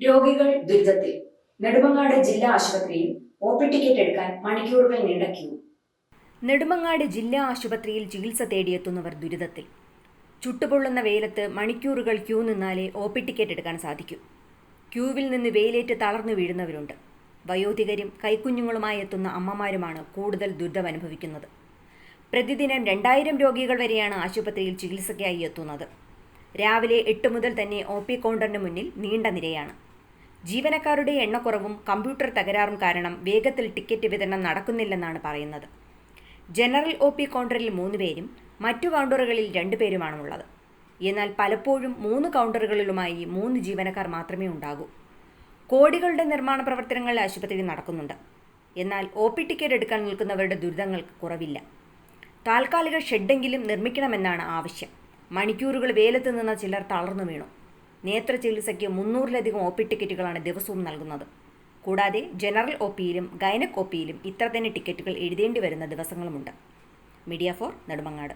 രോഗികൾ ദുരിതത്തിൽ. നെടുമങ്ങാട് ജില്ലാ ആശുപത്രിയിൽ ഒ പി ടിക്കറ്റ് എടുക്കാൻ മണിക്കൂറുകൾ നീണ്ട ക്യൂ. നെടുമങ്ങാട് ജില്ലാ ആശുപത്രിയിൽ ചികിത്സ തേടിയെത്തുന്നവർ ദുരിതത്തിൽ. ചുട്ടുപൊള്ളുന്ന വെയിലത്ത് മണിക്കൂറുകൾ ക്യൂ നിന്നാലേ ഒ പി ടിക്കറ്റ് എടുക്കാൻ സാധിക്കൂ. ക്യൂവിൽ നിന്ന് വെയിലേറ്റ് തളർന്നു വീഴുന്നവരുണ്ട്. വയോധികരും കൈക്കുഞ്ഞുങ്ങളുമായി എത്തുന്ന അമ്മമാരുമാണ് കൂടുതൽ ദുരിതമനുഭവിക്കുന്നത്. പ്രതിദിനം രണ്ടായിരം രോഗികൾ വരെയാണ് ആശുപത്രിയിൽ ചികിത്സയ്ക്കായി എത്തുന്നത്. രാവിലെ എട്ട് മുതൽ തന്നെ ഒ പി കൗണ്ടറിന് മുന്നിൽ നീണ്ട നിരയാണ്. ജീവനക്കാരുടെ എണ്ണക്കുറവും കമ്പ്യൂട്ടർ തകരാറും കാരണം വേഗത്തിൽ ടിക്കറ്റ് വിതരണം നടക്കുന്നില്ലെന്നാണ് പറയുന്നത്. ജനറൽ ഒ പി കൗണ്ടറിൽ മൂന്ന് പേരും മറ്റു കൗണ്ടറുകളിൽ രണ്ടു പേരുമാണുള്ളത്. എന്നാൽ പലപ്പോഴും മൂന്ന് കൗണ്ടറുകളിലുമായി മൂന്ന് ജീവനക്കാർ മാത്രമേ ഉണ്ടാകൂ. കോടികളുടെ നിർമ്മാണ പ്രവർത്തനങ്ങൾ ആശുപത്രിയിൽ നടക്കുന്നുണ്ട്. എന്നാൽ ഒ പി ടിക്കറ്റ് എടുക്കാൻ നിൽക്കുന്നവരുടെ ദുരിതങ്ങൾക്ക് കുറവില്ല. താൽക്കാലിക ഷെഡെങ്കിലും നിർമ്മിക്കണമെന്നാണ് ആവശ്യം. മണിക്കൂറുകൾ വേലത്ത് നിന്ന ചിലർ തളർന്നു വീണു. നേത്ര ചികിത്സയ്ക്ക് മുന്നൂറിലധികം ഒ പി ടിക്കറ്റുകളാണ് ദിവസവും നൽകുന്നത്. കൂടാതെ ജനറൽ ഒ പിയിലും ഗൈനക് ഒ പിയിലും ഇത്ര തന്നെ ടിക്കറ്റുകൾ എഴുതേണ്ടി വരുന്ന ദിവസങ്ങളുമുണ്ട്. Media for Nedumangad.